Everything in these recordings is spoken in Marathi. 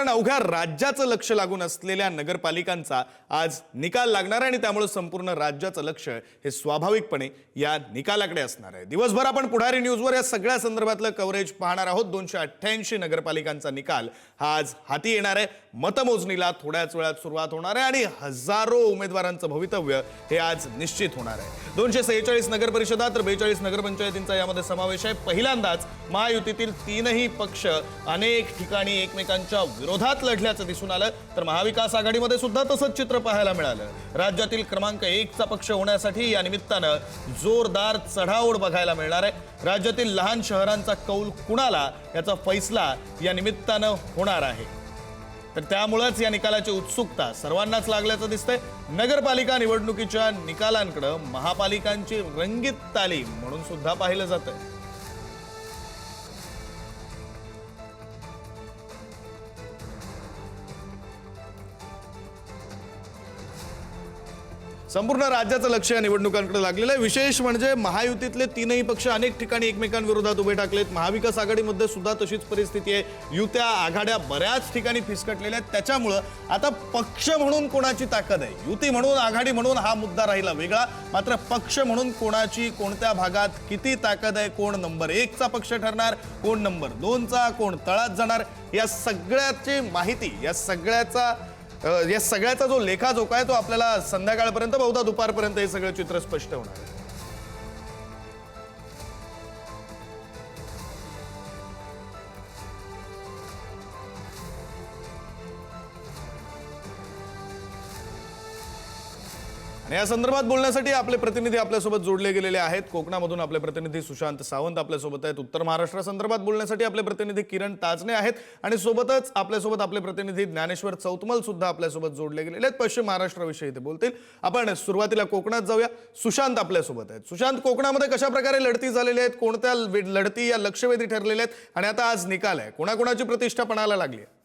कारण अवघ्या राज्याचं लक्ष लागून असलेल्या नगरपालिकांचा आज निकाल लागणार आहे आणि त्यामुळे संपूर्ण राज्याचं लक्ष हे स्वाभाविकपणे या निकालाकडे असणार आहे. दिवसभर आपण पुढारी न्यूजवर या सगळ्या संदर्भातलं कव्हरेज पाहणार आहोत. दोनशे अठ्ठ्याऐंशी नगरपालिकांचा निकाल हा आज हाती येणार आहे. मतमोजणीला थोड्याच वेळात सुरुवात होणार आहे आणि हजारो उमेदवारांचं भवितव्य हे आज निश्चित होणार आहे. दोनशे सेहेचाळीस नगर परिषदा तर बेचाळीस नगरपंचायतींचा यामध्ये समावेश आहे. पहिल्यांदाच महायुतीतील तीनही पक्ष अनेक ठिकाणी एकमेकांच्या विरोधात लढल्याचं दिसून आलं. तर महाविकास आघाडीमध्ये सुद्धा तसंच चित्र पाहायला मिळालं. राज्यातील क्रमांक एकचा पक्ष होण्यासाठी या निमित्तानं जोरदार चढाओढ बघायला मिळणार आहे. राज्यातील लहान शहरांचा कौल कुणाला याचा फैसला या निमित्तानं होणार आहे. तर त्यामुळेच या निकालाची उत्सुकता सर्वांनाच लागल्याचं दिसतंय. नगरपालिका निवडणुकीच्या निकालांकडं महापालिकांची रंगीत तालीम म्हणून सुद्धा पाहिलं जातंय. संपूर्ण राज्याचं लक्ष या निवडणुकांकडे लागलेलं आहे. विशेष म्हणजे महायुतीतले तीनही पक्ष अनेक ठिकाणी एकमेकांविरोधात उभे टाकलेत. महाविकास आघाडीमध्ये सुद्धा तशीच परिस्थिती आहे. युत्या आघाड्या बऱ्याच ठिकाणी फिसकटलेल्या आहेत. त्याच्यामुळं आता पक्ष म्हणून कोणाची ताकद आहे? युती म्हणून आघाडी म्हणून हा मुद्दा राहिला वेगळा. मात्र पक्ष म्हणून कोणाची कोणत्या भागात किती ताकद आहे कोण नंबर एकचा पक्ष ठरणार कोण नंबर दोनचा कोण तळात जाणार या सगळ्याची माहिती या सगळ्याचा या सगळ्याचा जो लेखाजोखा आहे तो आपल्याला संध्याकाळपर्यंत बहुधा दुपारपर्यंत हे सगळं चित्र स्पष्ट होणार आहे. या संदर्भात बोलण्यासाठी आपले प्रतिनिधी आपल्यासोबत जोडले गेलेले आहेत. कोकणामधून आपले प्रतिनिधी सुशांत सावंत आपल्यासोबत आहेत. उत्तर महाराष्ट्रासंदर्भात बोलण्यासाठी आपले प्रतिनिधी किरण ताजने आहेत. आणि सोबतच आपल्यासोबत आपले प्रतिनिधी ज्ञानेश्वर चौतमल सुद्धा आपल्यासोबत जोडले गेलेले आहेत. पश्चिम महाराष्ट्राविषयी ते बोलतील. आपण सुरुवातीला कोकणात जाऊया. सुशांत आपल्यासोबत आहेत. सुशांत कोकणामध्ये कशा प्रकारे लढती झालेल्या आहेत? कोणत्या लढती या लक्षवेधी ठरलेल्या आहेत? आणि आता आज निकाल आहे. कोणाकोणाची प्रतिष्ठा पणाला लागली आहे?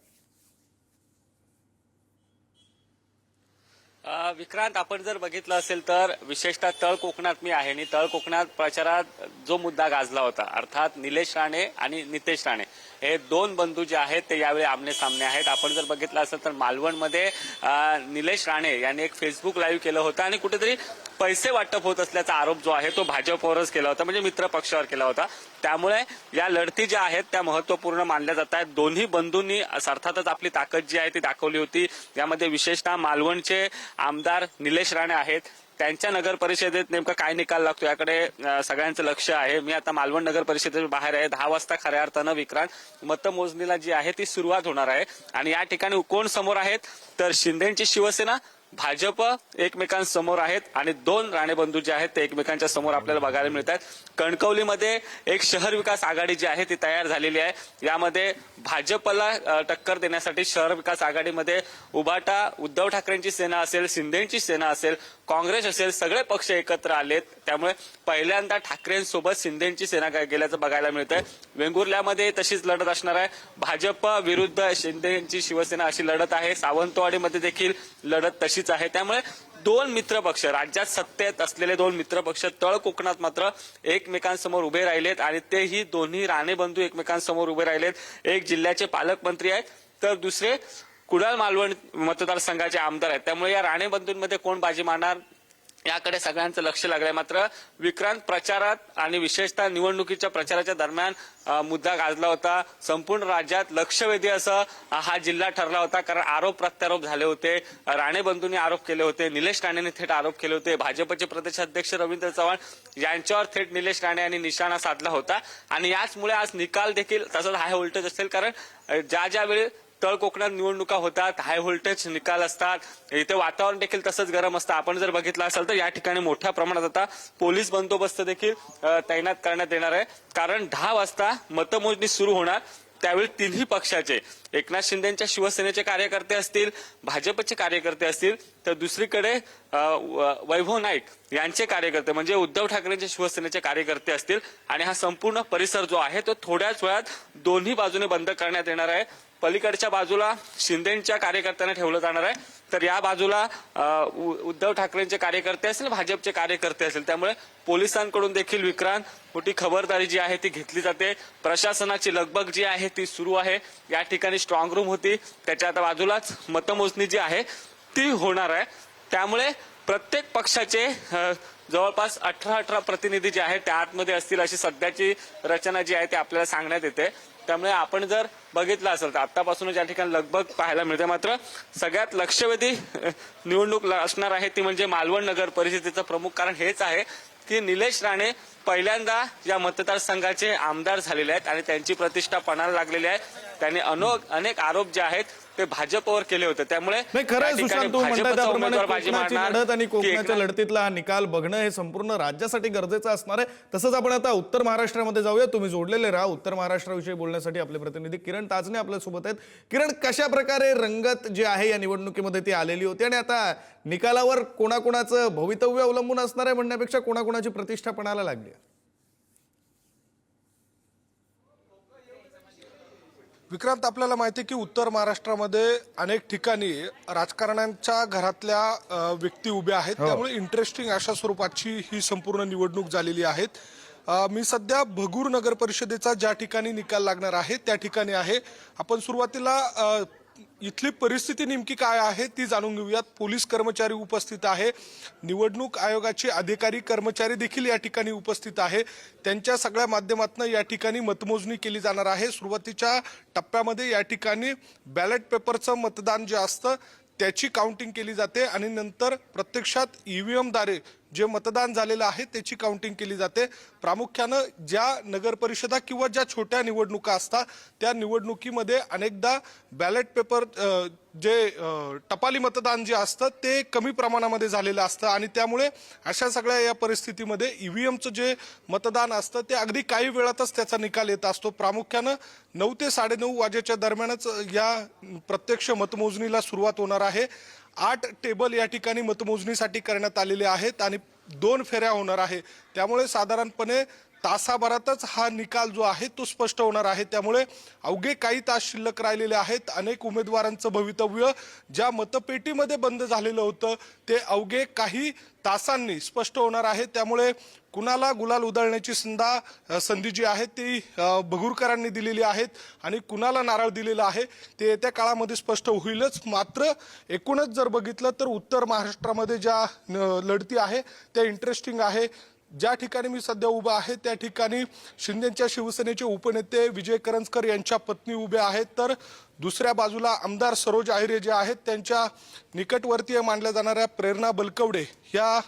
विक्रांत आपण जर बघितलं असेल तर विशेषतः तळ कोकणात मी आहे आणि तळ कोकणात प्रचारात जो मुद्दा गाजला होता अर्थात निलेश राणे आणि नितेश राणे हे दोन बंधू जे आहेत ते यावेळी आमने सामने आहेत. आपण जर बघितलं असेल तर मालवणमध्ये निलेश राणे यांनी एक फेसबुक लाईव्ह केलं होतं आणि कुठेतरी पैसे वाटप होत असल्याचा आरोप जो आहे तो भाजपवरच केला होता म्हणजे मित्र पक्षावर केला होता. त्यामुळे या लढती ज्या आहेत त्या महत्त्वपूर्ण मानल्या जात आहेत. दोन्ही बंधूंनी अर्थातच आपली ताकद जी आहे ती दाखवली होती. यामध्ये विशेषतः मालवणचे आमदार निलेश राणे आहेत. त्यांच्या नगर परिषदेत नेमका काय निकाल लागतो याकडे सगळ्यांचं लक्ष आहे. मी आता मालवण नगर परिषदेच्या बाहेर आहे. दहा वाजता खऱ्या अर्थानं विक्रांत मतमोजणीला जी आहे ती सुरुवात होणार आहे. आणि या ठिकाणी कोण समोर आहेत? तर शिंदेची शिवसेना भाजप एकमेकांसमोर आहेत आणि दोन राणेबंधू जे आहेत ते एकमेकांच्या समोर आपल्याला बघायला मिळत आहेत. कणकवलीमध्ये एक शहर विकास आघाडी जी आहे ती तयार झालेली आहे. यामध्ये भाजपला टक्कर देण्यासाठी शहर विकास आघाडीमध्ये उभाटा उद्धव ठाकरेंची सेना असेल शिंदेची सेना असेल काँग्रेस असेल सगळे पक्ष एकत्र आलेत. त्यामुळे पहिल्यांदा ठाकरेंसोबत शिंदेची सेना काय गेल्याचं बघायला मिळतंय. वेंगुर्ल्यामध्ये तशीच लढत असणार आहे. भाजप विरुद्ध शिंदेची शिवसेना अशी लढत आहे. सावंतवाडीमध्ये देखील लढत तशीच आहे. त्यामुळे दोन मित्र पक्ष राज्यात सत्तेत असलेले दोन मित्र पक्ष तळ कोकणात मात्र एकमेकांसमोर उभे राहिलेत आणि तेही दोन्ही राणेबंधू एकमेकांसमोर उभे राहिलेत. एक जिल्ह्याचे पालकमंत्री आहेत तर दुसरे कुडाळ मालवण मतदारसंघाचे आमदार आहेत. त्यामुळे या राणेबंधूंमध्ये कोण बाजी मारणार? याकडे सगळ्यांचं लक्ष लागलंय. मात्र विक्रांत प्रचारात आणि विशेषतः निवडणुकीच्या प्रचाराच्या दरम्यान मुद्दा गाजला होता. संपूर्ण राज्यात लक्षवेधी असं हा जिल्हा ठरला होता. कारण आरोप प्रत्यारोप झाले होते. राणे बंधूंनी आरोप केले होते. निलेश राणेंनी थेट आरोप केले होते. भाजपचे प्रदेशाध्यक्ष रवींद्र चव्हाण यांच्यावर थेट निलेश राणे यांनी निशाणा साधला होता. आणि याचमुळे आज निकाल देखील तसंच हाय व्होल्टेज असेल कारण ज्या ज्या वेळी तळ कोकणात निवडणुका होतात हाय व्होल्टेज निकाल असतात. इथे वातावरण देखील तसंच गरम असतं. आपण जर बघितलं असेल तर या ठिकाणी मोठ्या प्रमाणात आता पोलीस बंदोबस्त देखील तैनात करण्यात येणार आहे. कारण दहा वाजता मतमोजणी सुरू होणार. त्यावेळी तिन्ही पक्षाचे एकनाथ शिंदेच्या शिवसेनेचे कार्यकर्ते असतील भाजपचे कार्यकर्ते असतील तर दुसरीकडे व- वैभव नाईक यांचे कार्यकर्ते म्हणजे उद्धव ठाकरेंचे शिवसेनेचे कार्यकर्ते असतील. आणि हा संपूर्ण परिसर जो आहे तो थोड्याच वेळात दोन्ही बाजूने बंद करण्यात येणार आहे. पलीकडच्या बाजूला शिंदेच्या कार्यकर्त्यांना ठेवलं जाणार आहे. तर या बाजूला उ- उद्धव ठाकरेंचे कार्यकर्ते असतील भाजपचे कार्यकर्ते असतील त्यामुळे पोलिसांकडून देखील विक्रांत मोठी खबरदारी जी आहे ती घेतली जाते. प्रशासनाची लगबग जी आहे ती सुरू आहे. या ठिकाणी स्ट्रॉंग रूम होती. त्याच्या आता बाजूलाच मतमोजणी जी आहे ती होणार आहे. त्यामुळे प्रत्येक पक्षाचे जवळपास अठरा अठरा प्रतिनिधी जे आहेत त्या आतमध्ये असतील अशी सध्याची रचना जी आहे ती आपल्याला सांगण्यात येते. त्यामुळे आपण जर बघितलं असेल तर आत्तापासूनच या ठिकाणी लगबग पाहायला मिळते मात्र सगळ्यात लक्षवेधी निवडणूक असणार आहे ती म्हणजे मालवण नगर परिषदेचं प्रमुख कारण हेच आहे की निलेश राणे पहिल्यांदा या मतदारसंघाचे आमदार झालेले आहेत आणि त्यांची प्रतिष्ठा पणाला लागलेली आहे. त्यांनी अनो अनेक आरोप जे आहेत ते भाजपवर केले होते. त्यामुळे नाही खरं आहे सुशांत म्हणताय त्याप्रमाणे कोकणाची लढत आणि कोकणाच्या लढतीतला हा निकाल बघणं हे संपूर्ण राज्यासाठी गरजेचं असणार आहे. तसंच आपण आता उत्तर महाराष्ट्रामध्ये जाऊया. तुम्ही जोडलेले राहा उत्तर महाराष्ट्राविषयी बोलण्यासाठी. आपले प्रतिनिधी किरण ताजने आपल्यासोबत आहेत. किरण कशा प्रकारे रंगत जी आहे या निवडणुकीमध्ये ती आलेली होती? आणि आता निकालावर कोणाकोणाचं भवितव्य अवलंबून असणार आहे म्हणण्यापेक्षा कोणाकोणाची प्रतिष्ठा पणाला लागली आहे? विक्रांत आपल्याला माहिती आहे की उत्तर महाराष्ट्रामध्ये अनेक ठिकाणी राजकारण्यांच्या घरातल्या व्यक्ती उभ्या आहेत. त्यामुळे इंटरेस्टिंग अशा स्वरूपाची ही संपूर्ण निवडणूक झालेली आहे अ, मी सध्या भगूर नगर परिषदेचा ज्या ठिकाणी निकाल लागणार आहे त्या ठिकाणी आहे. आपण सुरुवातीला इथली परिस्थिती नेमकी काय आहे ती जाणून घेऊयात. पोलीस कर्मचारी उपस्थित आहे. निवडणूक आयोगाचे अधिकारी कर्मचारी देखील या ठिकाणी उपस्थित आहे. त्यांच्या सगळ्या माध्यमातून या ठिकाणी मतमोजणी केली जाणार आहे. सुरुवातीच्या टप्प्यामध्ये या ठिकाणी बॅलेट पेपरचं मतदान जे असतं त्याची काउंटिंग केली जाते आणि नंतर प्रत्यक्षात ईव्हीएम एमद्वारे जे मतदान झालेलं आहे त्याची काउंटिंग केली जाते. प्रामुख्यानं ज्या नगरपरिषदा किंवा ज्या छोट्या निवडणुका असतात त्या निवडणुकीमध्ये अनेकदा बॅलेट पेपर जे टपाली मतदान जे असतं ते कमी प्रमाणामध्ये झालेलं असतं. आणि त्यामुळे अशा सगळ्या या परिस्थितीमध्ये ईव्हीएमचं जे मतदान असतं ते अगदी काही वेळातच त्याचा निकाल येत असतो. प्रामुख्यानं नऊ ते साडेनऊ वाजेच्या दरम्यानच या प्रत्यक्ष मतमोजणीला सुरुवात होणार आहे. आठ टेबल या ठिकाणी मतमोजणीसाठी करण्यात आलेले आहेत आणि दोन फेऱ्या होणार आहे. त्यामुळे साधारणपणे तासाभरातच हा निकाल जो आहे तो स्पष्ट होणार आहे. त्यामुळे अवघे काही तास शिल्लक राहिलेले आहेत. अनेक उमेदवारांचं भवितव्य ज्या मतपेटीमध्ये बंद झालेलं होतं ते अवघे काही तासांनी स्पष्ट होणार आहे. त्यामुळे कुणाला गुलाल उधळण्याची संधा संधी जी आहे ती भगुरकरांनी दिलेली आहेत आणि कुणाला नारळ दिलेला आहे ते येत्या काळामध्ये स्पष्ट होईलच. मात्र एकूणच जर बघितलं तर उत्तर महाराष्ट्रामध्ये ज्या न, लढती आहे त्या इंटरेस्टिंग आहे. ज्या ठिकाणी मी सध्या उभा आहे त्या ठिकाणी शिंदेच्या शिवसेनेचे उपनेते विजय करंजकर यांच्या पत्नी उभ्या आहेत. तर दुसऱ्या बाजूला आमदार सरोज आहिरे जे आहेत त्यांच्या निकटवर्तीय मानल्या जाणाऱ्या प्रेरणा बलकवडे ह्या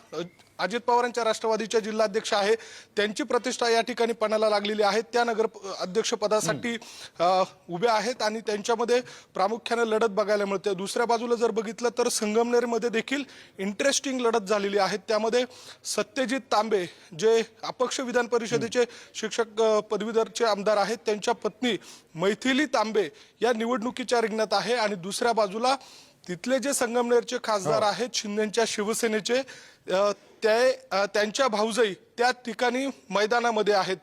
अजित पवारांच्या राष्ट्रवादीच्या जिल्हाध्यक्ष आहे. त्यांची प्रतिष्ठा या ठिकाणी पणाला लागलेली आहे. त्या नगर अध्यक्षपदासाठी उभ्या आहेत आणि त्यांच्यामध्ये प्रामुख्याने लढत बघायला मिळते. दुसऱ्या बाजूला जर बघितलं तर संगमनेरमध्ये देखील इंटरेस्टिंग लढत झालेली आहे. त्यामध्ये सत्यजित तांबे जे अपक्ष विधान परिषदेचे शिक्षक पदवीधरचे आमदार आहेत. त्यांच्या पत्नी मैथिली तांबे या निवडणुकीच्या रिंगणात आहे. आणि दुसऱ्या बाजूला तिथले जे संगमनेरचे खासदार आहेत शिंदेच्या शिवसेनेचे ते त्यांच्या भाऊजाई त्या ठिकाणी मैदानामध्ये आहेत.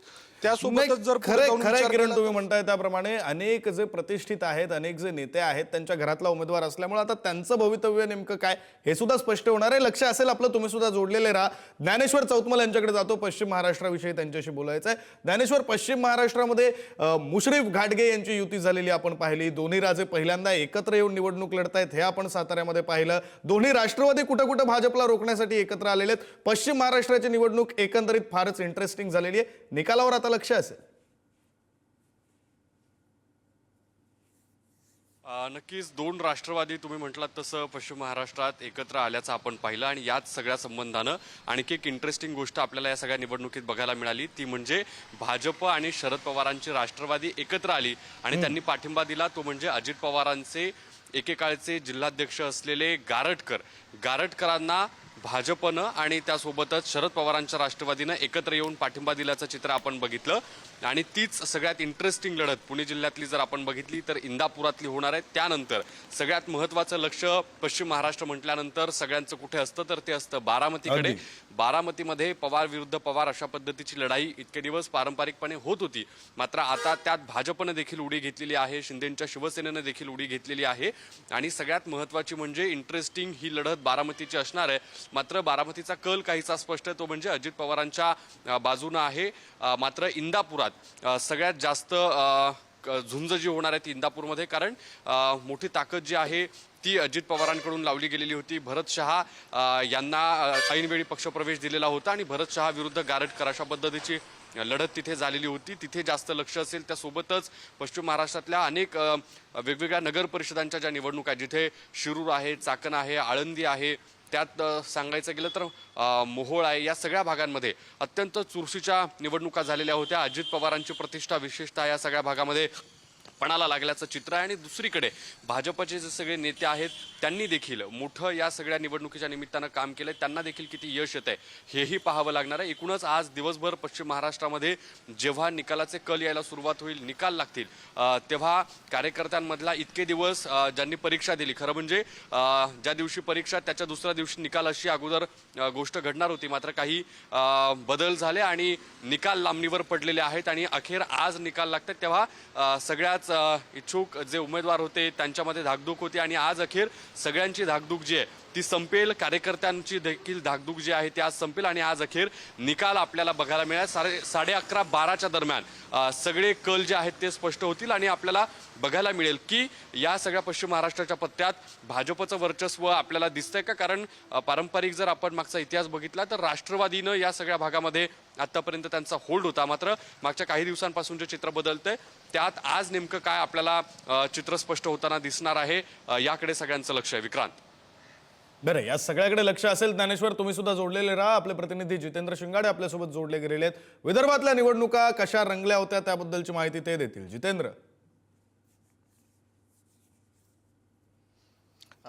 त्यासोबतच जर खरंय विचार किरण तुम्ही म्हणताय त्याप्रमाणे अनेक जे प्रतिष्ठित आहेत अनेक जे नेते आहेत त्यांच्या घरातला उमेदवार असल्यामुळे आता त्यांचं भवितव्य नेमकं काय? हे सुद्धा स्पष्ट होणार आहे. लक्ष असेल आपलं तुम्ही सुद्धा जोडलेले राहा. ज्ञानेश्वर चौतमल यांच्याकडे जातो पश्चिम महाराष्ट्राविषयी त्यांच्याशी बोलायचं आहे. ज्ञानेश्वर पश्चिम महाराष्ट्रामध्ये मुश्रीफ घाटगे यांची युती झालेली आपण पाहिली. दोन्ही राजे पहिल्यांदा एकत्र येऊन निवडणूक लढतायत हे आपण साताऱ्यामध्ये पाहिलं. दोन्ही राष्ट्रवादी कुठं कुठं भाजपला रोखण्यासाठी एकत्र आलेले आहेत. पश्चिम महाराष्ट्राची निवडणूक एकंदरीत फारच इंटरेस्टिंग झालेली आहे. निकालावर आता लक्ष असेल. नक्कीच दोन राष्ट्रवादी तुम्ही म्हटलात तसं पश्चिम महाराष्ट्रात एकत्र आल्याचं आपण पाहिलं आणि याच सगळ्या संबंधानं आणखी एक इंटरेस्टिंग गोष्ट आपल्याला या सगळ्या निवडणुकीत बघायला मिळाली. ती म्हणजे भाजप आणि शरद पवारांची राष्ट्रवादी एकत्र आली आणि त्यांनी पाठिंबा दिला. तो म्हणजे अजित पवारांचे एकेकाळचे जिल्हाध्यक्ष असलेले गारटकर. गारटकरांना भाजपनं आणि त्यासोबतच शरद पवारांच्या राष्ट्रवादीनं एकत्र येऊन पाठिंबा दिल्याचं चित्र आपण बघितलं. आणि तीच सगळ्यात इंटरेस्टिंग लढत. पुणे जिल्ह्यातली जर आपण बघितली तर इंदापुरातली होणार आहे. त्यानंतर सगळ्यात महत्वाचं लक्ष पश्चिम महाराष्ट्र म्हटल्यानंतर सगळ्यांचं कुठे असतं तर ते असतं बारामतीकडे. बारामतीमध्ये पवार विरुद्ध पवार अशा पद्धतीची लढाई इतके दिवस पारंपरिकपणे होत होती. मात्र आता त्यात भाजपनं देखील उडी घेतलेली आहे शिंदेच्या शिवसेनेनं देखील उडी घेतलेली आहे. आणि सगळ्यात महत्वाची म्हणजे इंटरेस्टिंग ही लढत बारामतीची असणार आहे. मात्र बारामतीचा कल काहीसा स्पष्ट आहे तो म्हणजे अजित पवारांच्या बाजूनं आहे. मात्र इंदापुरात सगळ्यात जास्त क- झुंज जी होणार आहे ती इंदापूरमध्ये कारण मोठी ताकद जी आहे ती अजित पवारांकडून लावली गेलेली होती. भरत शहा यांना ऐनवेळी पक्षप्रवेश दिलेला होता आणि भरत शहा विरुद्ध गारटकर अशा पद्धतीची लढत तिथे झालेली होती. तिथे जास्त लक्ष असेल त्यासोबतच पश्चिम महाराष्ट्रातल्या अनेक वेगवेगळ्या नगर परिषदांच्या ज्या निवडणुका आहेत जिथे शिरूर आहे चाकण आहे आळंदी आहे त्यात सांगायचं गेलं तर मोहोळ आहे. या सगळ्या भागांमध्ये अत्यंत चुरशीच्या निवडणुका झालेल्या होत्या. अजित पवारांची प्रतिष्ठा विशेषतः या सगळ्या भागामध्ये पणाला लागल्याचं चित्र आहे आणि दुसरीकडे भाजपचे जे सगळे नेते आहेत त्यांनी देखील मोठं या सगळ्या निवडणुकीच्या निमित्तानं काम केलं त्यांना देखील किती यश येत आहे हेही पाहावं लागणार आहे. एकूणच आज दिवसभर पश्चिम महाराष्ट्रामध्ये जेव्हा निकालाचे कल यायला सुरुवात होईल निकाल लागतील तेव्हा कार्यकर्त्यांमधला इतके दिवस ज्यांनी परीक्षा दिली खरं म्हणजे ज्या दिवशी परीक्षा त्याच्या दुसऱ्या दिवशी निकाल अशी अगोदर गोष्ट घडणार होती. मात्र काही बदल झाले आणि निकाल लांबणीवर पडलेले आहेत आणि अखेर आज निकाल लागतात. तेव्हा सगळ्याच इच्छुक जे उमेदवार होते त्यांच्यामध्ये धाकधूक होती आणि आज अखेर सगळ्यांची धाकधूक जी आहे ती संपेल. कार्यकर्त्यांची देखील धाकधूक जी आहे ती आज संपेल आणि आज अखेर निकाल आपल्याला बघायला मिळाला. साडे साडे अकरा बाराच्या दरम्यान सगळे कल जे आहेत ते स्पष्ट होतील आणि आपल्याला बघायला मिळेल की या सगळ्या पश्चिम महाराष्ट्राच्या पत्त्यात भाजपचं वर्चस्व आपल्याला दिसतंय का? कारण पारंपरिक जर आपण मागचा इतिहास बघितला तर राष्ट्रवादीनं या सगळ्या भागामध्ये आतापर्यंत त्यांचा होल्ड होता. मात्र मागच्या काही दिवसांपासून जे चित्र बदलतंय त्यात आज नेमकं काय आपल्याला चित्र स्पष्ट होताना दिसणार आहे याकडे सगळ्यांचं लक्ष आहे. विक्रांत. बरं या सगळ्याकडे लक्ष असेल ज्ञानेश्वर तुम्ही सुद्धा जोडलेले राहा. आपले प्रतिनिधी जितेंद्र शिंगाडे आपल्यासोबत जोडले गेलेले आहेत. विदर्भातल्या निवडणुका कशा रंगल्या होत्या त्याबद्दलची माहिती ते देतील. जितेंद्र.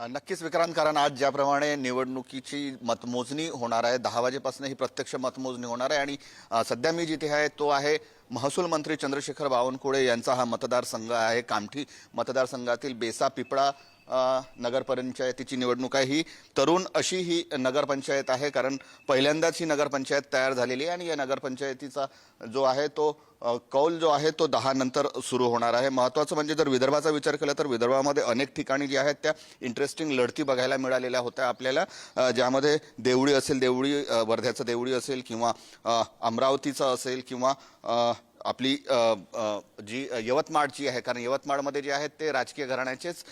नक्कीच विक्रांत कारण आज ज्याप्रमाणे निवडणुकीची मतमोजणी होणार आहे दहा वाजेपासून ही प्रत्यक्ष मतमोजणी होणार आहे. आणि सध्या मी जिथे आहे तो आहे महसूल मंत्री चंद्रशेखर बावनकुळे यांचा हा मतदारसंघ आहे. कामठी मतदारसंघातील बेसा पिपळा नगरपंचायतीची निवडणूक आहे. ही तरुण अशी ही नगरपंचायत आहे कारण पहिल्यांदाच ही नगरपंचायत तयार झालेली आहे आणि या नगरपंचायतीचा जो आहे तो कौल जो आहे तो दहा नंतर सुरू होणार आहे. महत्त्वाचं म्हणजे जर विदर्भाचा विचार केला तर विदर्भामध्ये अनेक ठिकाणी जी आहेत त्या इंटरेस्टिंग लढती बघायला मिळालेल्या होत्या आपल्याला. ज्यामध्ये देवळी असेल देवळी वर्ध्याचं देवळी असेल किंवा अमरावतीचं असेल किंवा आपली जी यवतमाळची आहे कारण यवतमाळमध्ये जे आहेत ते राजकीय घराण्याचेच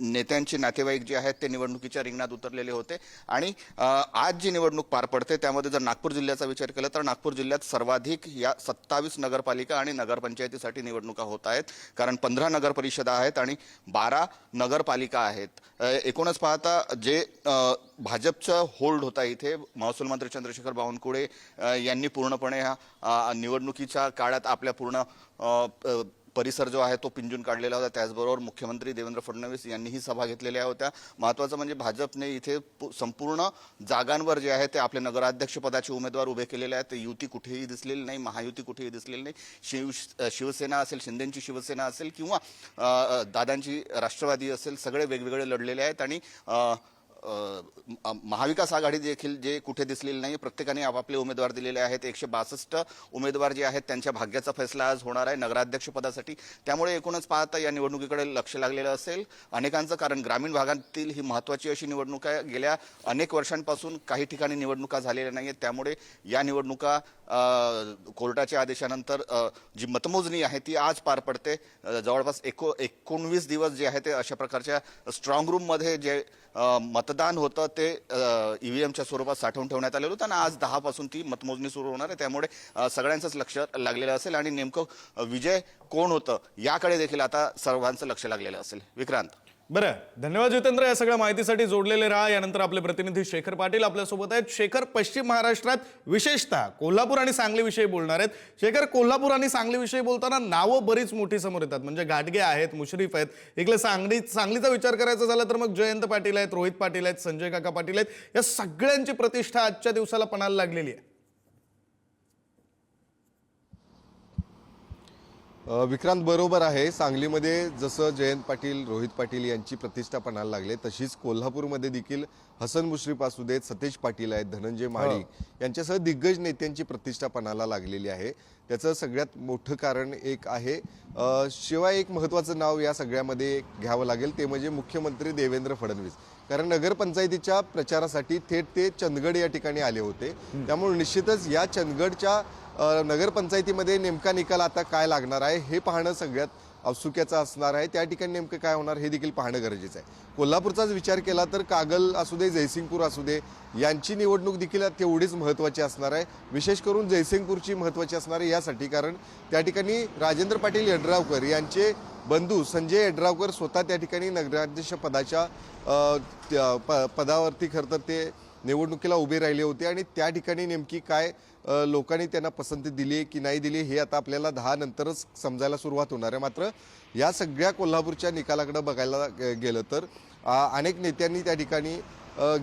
नेत्यांचे नातेवाईक जे आहेत ते निवडणुकीच्या रिंगणात उतरलेले होते. आणि आज जी निवडणूक पार पडते त्यामध्ये जर नागपूर जिल्ह्याचा विचार केला तर नागपूर जिल्ह्यात सर्वाधिक या सत्तावीस नगरपालिका आणि नगरपंचायतीसाठी निवडणुका होत आहेत. कारण पंधरा नगर परिषदा आहेत आणि बारा नगरपालिका आहेत. एकूणच पाहता जे भाजपचं होल्ड होता इथे महसूल मंत्री चंद्रशेखर बावनकुळे यांनी पूर्णपणे ह्या निवडणुकीच्या काळात आपल्या पूर्ण परिसर जो आहे तो पिंजून काढलेला होता. त्याचबरोबर मुख्यमंत्री देवेंद्र फडणवीस यांनीही सभा घेतलेल्या होत्या. महत्वाचं म्हणजे भाजपने इथे संपूर्ण जागांवर जे आहे ते आपले नगराध्यक्षपदाचे उमेदवार उभे केलेले आहेत. ते युती कुठेही दिसलेली नाही महायुती कुठेही दिसलेली नाही. शिव शिवसेना असेल शिंदेंची शिवसेना असेल किंवा दादांची राष्ट्रवादी असेल सगळे वेगवेगळे लढलेले आहेत. आणि महाविकास आघाडी देखील जे कुठे दिसलेली नाही प्रत्येकाने आपापले उमेदवार दिलेले आहेत. एकशे बासष्ट उमेदवार जे आहेत त्यांच्या भाग्याचा फैसला आज होणार आहे नगराध्यक्षपदासाठी त्यामुळे एकूणच पाहता या निवडणुकीकडे लक्ष लागलेलं असेल. अनेकांचं कारण ग्रामीण भागातील ही महत्वाची अशी निवडणूक आहे. गेल्या अनेक वर्षांपासून काही ठिकाणी निवडणुका झालेल्या नाही आहेत त्यामुळे या निवडणुका कोर्टाच्या आदेशानंतर जी मतमोजणी आहे ती आज पार पडते. जवळपास एको एकोणवीस दिवस जे आहे ते अशा प्रकारच्या स्ट्रॉंग रूममध्ये जे मत मतदान होतं ते ईव्हीएमच्या स्वरूपात साठवून ठेवण्यात आलेलं होतं आणि आज दहापासून ती मतमोजणी सुरू होणार आहे. त्यामुळे सगळ्यांचंच लक्ष लागलेलं असेल आणि नेमकं विजय कोण होतं याकडे देखील आता सर्वांचं लक्ष लागलेलं असेल. विक्रांत. बरं धन्यवाद जितेंद्र या सगळ्या माहितीसाठी जोडलेले राहा. यानंतर आपले प्रतिनिधी शेखर पाटील आपल्यासोबत आहेत. शेखर पश्चिम महाराष्ट्रात विशेषतः कोल्हापूर आणि सांगलीविषयी बोलणार आहेत. शेखर कोल्हापूर आणि सांगलीविषयी बोलताना नावं बरीच मोठी समोर येतात. म्हणजे गाडगे आहेत मुश्रीफ आहेत. इकडे सांगली सांगलीचा विचार करायचा झाला तर मग जयंत पाटील आहेत रोहित पाटील आहेत संजय काका पाटील आहेत. या सगळ्यांची प्रतिष्ठा आजच्या दिवसाला पणाला लागलेली आहे. विक्रांत बरोबर आहे. सांगलीमध्ये जसं जयंत पाटील रोहित पाटील यांची प्रतिष्ठा पणाला लागले तशीच कोल्हापूरमध्ये देखील हसन मुश्रीफ असू देत सतेज पाटील आहेत धनंजय महाडिक यांच्यासह दिग्गज नेत्यांची प्रतिष्ठा पणाला लागलेली आहे. त्याचं सगळ्यात मोठं कारण एक आहे. शिवाय एक महत्त्वाचं नाव या सगळ्यामध्ये घ्यावं लागेल ते म्हणजे मुख्यमंत्री देवेंद्र फडणवीस. कारण नगरपंचायतीच्या प्रचारासाठी थेट ते चंदगड या ठिकाणी आले होते. त्यामुळे निश्चितच या चंदगडच्या नगरपंचायतीमध्ये नेमका निकाल आता काय लागणार आहे हे पाहणं सगळ्यात औत्सुक्याचं असणार आहे. त्या ठिकाणी नेमकं काय होणार हे देखील पाहणं गरजेचं आहे. कोल्हापूरचाच विचार केला तर कागल असू दे जयसिंगपूर असू दे यांची निवडणूक देखील तेवढीच महत्त्वाची असणार आहे. विशेष करून जयसिंगपूरची महत्त्वाची असणार आहे यासाठी कारण त्या ठिकाणी राजेंद्र पाटील यड्रावकर यांचे बंधू संजय यड्रावकर स्वतः त्या ठिकाणी नगराध्यक्ष पदाच्या त्या प- पदावरती खरं तर ते निवडणुकीला उभे राहिले होते आणि त्या ठिकाणी नेमकी काय लोकांनी त्यांना पसंती दिली की नाही दिली हे आता आपल्याला दहा नंतरच समजायला सुरुवात होणार आहे. मात्र या सगळ्या कोल्हापूरच्या निकालाकडे बघायला गेलं तर अनेक नेत्यांनी त्या ठिकाणी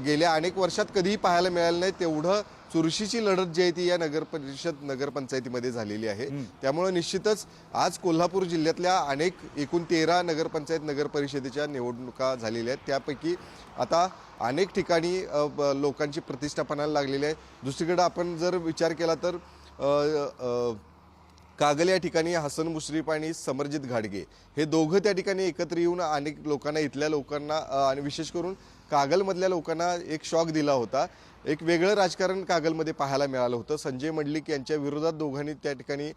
गेल्या अनेक वर्षात कधीही पाहायला मिळालं नाही. तेवढं चुरशीची लढत जी आहे ती या नगर परिषद नगरपंचायतीमध्ये झालेली आहे. त्यामुळे निश्चितच आज कोल्हापूर जिल्ह्यातल्या अनेक एकूण तेरा नगरपंचायत नगर परिषदेच्या निवडणुका झालेल्या आहेत. त्यापैकी आता अनेक ठिकाणी लोकांची प्रतिष्ठा पणाला लागलेली आहे. दुसरीकडे आपण जर विचार केला तर कागल या ठिकाणी हसन मुश्रीफ आणि समरजित घाडगे हे दोघं त्या ठिकाणी एकत्र येऊन अनेक लोकांना इथल्या लोकांना आणि विशेष करून कागलमधल्या लोकांना एक शॉक दिला होता. एक वेगळं राजकारण कागलमध्ये पाहायला मिळालं होतं. संजय मंडलिक यांच्या विरोधात दोघांनी त्या ठिकाणी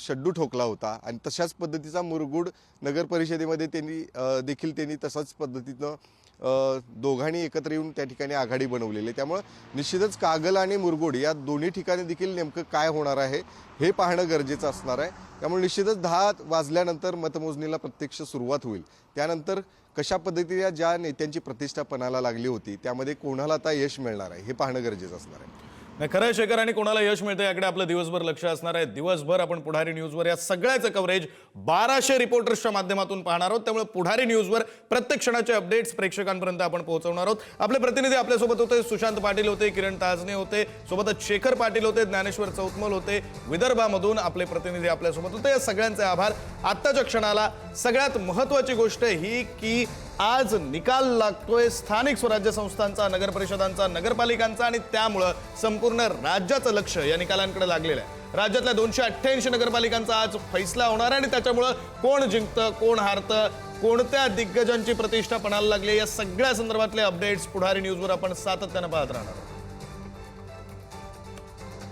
शड्डू ठोकला होता आणि तशाच पद्धतीचा मुरगुड नगर परिषदेमध्ये त्यांनी देखील त्यांनी तशाच पद्धतीनं दोघांनी एकत्र येऊन त्या ठिकाणी आघाडी बनवलेली आहे. त्यामुळं निश्चितच कागल आणि मुरगुड या दोन्ही ठिकाणी देखील नेमकं काय होणार आहे हे पाहणं गरजेचं असणार आहे. त्यामुळे निश्चितच दहा वाजल्यानंतर मतमोजणीला प्रत्यक्ष सुरुवात होईल. त्यानंतर कशा पद्धतीने ज्या नेत्यांची प्रतिष्ठा पणाला लागली होती त्यामध्ये कोणाला आता यश मिळणार आहे हे पाहणं गरजेचं असणार आहे. नाही खरं शेखर आणि कोणाला यश मिळतं याकडे आपलं दिवसभर लक्ष असणार आहे. दिवसभर आपण पुढारी न्यूजवर या सगळ्याचं कव्हरेज बाराशे रिपोर्टर्सच्या माध्यमातून पाहणार आहोत. त्यामुळे पुढारी न्यूजवर प्रत्येक क्षणाचे अपडेट्स प्रेक्षकांपर्यंत आपण पोहोचवणार आहोत. आपले प्रतिनिधी आपल्यासोबत होते सुशांत पाटील होते किरण ताजने होते सोबतच शेखर पाटील होते ज्ञानेश्वर चौतमल होते विदर्भामधून आपले प्रतिनिधी आपल्यासोबत होते. या सगळ्यांचे आभार. आत्ताच्या क्षणाला सगळ्यात महत्वाची गोष्ट ही की आज निकाल लागतोय स्थानिक स्वराज्य संस्थांचा नगर परिषदांचा नगरपालिकांचा आणि त्यामुळं संपूर्ण राज्याचं लक्ष या निकालांकडे लागलेलं आहे. राज्यातल्या दोनशे अठ्ठ्याऐंशी नगरपालिकांचा आज फैसला होणार आहे आणि त्याच्यामुळं कोण जिंकतं कोण हारतं कोणत्या दिग्गजांची प्रतिष्ठा पणाला लागली या सगळ्या संदर्भातले अपडेट्स पुढारी न्यूजवर आपण सातत्यानं पाहत राहणार आहोत.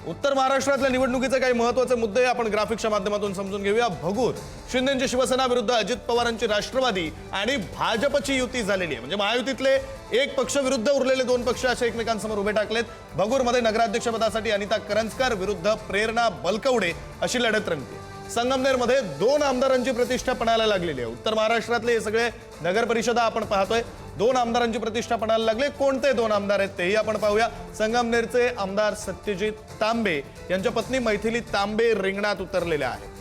उत्तर महाराष्ट्रातल्या निवडणुकीचे काही महत्त्वाचे मुद्दे आपण ग्राफिक्सच्या माध्यमातून समजून घेऊया. भगूर शिंदेची शिवसेना विरुद्ध अजित पवारांची राष्ट्रवादी आणि भाजपची युती झालेली आहे. म्हणजे महायुतीतले एक पक्ष विरुद्ध उरलेले दोन पक्ष असे एकमेकांसमोर उभे टाकलेत. भगूरमध्ये नगराध्यक्षपदासाठी अनिता करंजकर विरुद्ध प्रेरणा बलकवडे अशी लढत रंगते. संगमनेरमध्ये दोन आमदारांची प्रतिष्ठा पणाला लागलेली आहे. उत्तर महाराष्ट्रातले हे सगळे नगर परिषदा आपण पाहतोय. दोन आमदारांची प्रतिष्ठा पणाला लागले. कोणते दोन आमदार आहेत तेही आपण पाहूया. संगमनेरचे आमदार सत्यजित तांबे यांच्या पत्नी मैथिली तांबे रिंगणात उतरलेल्या आहेत.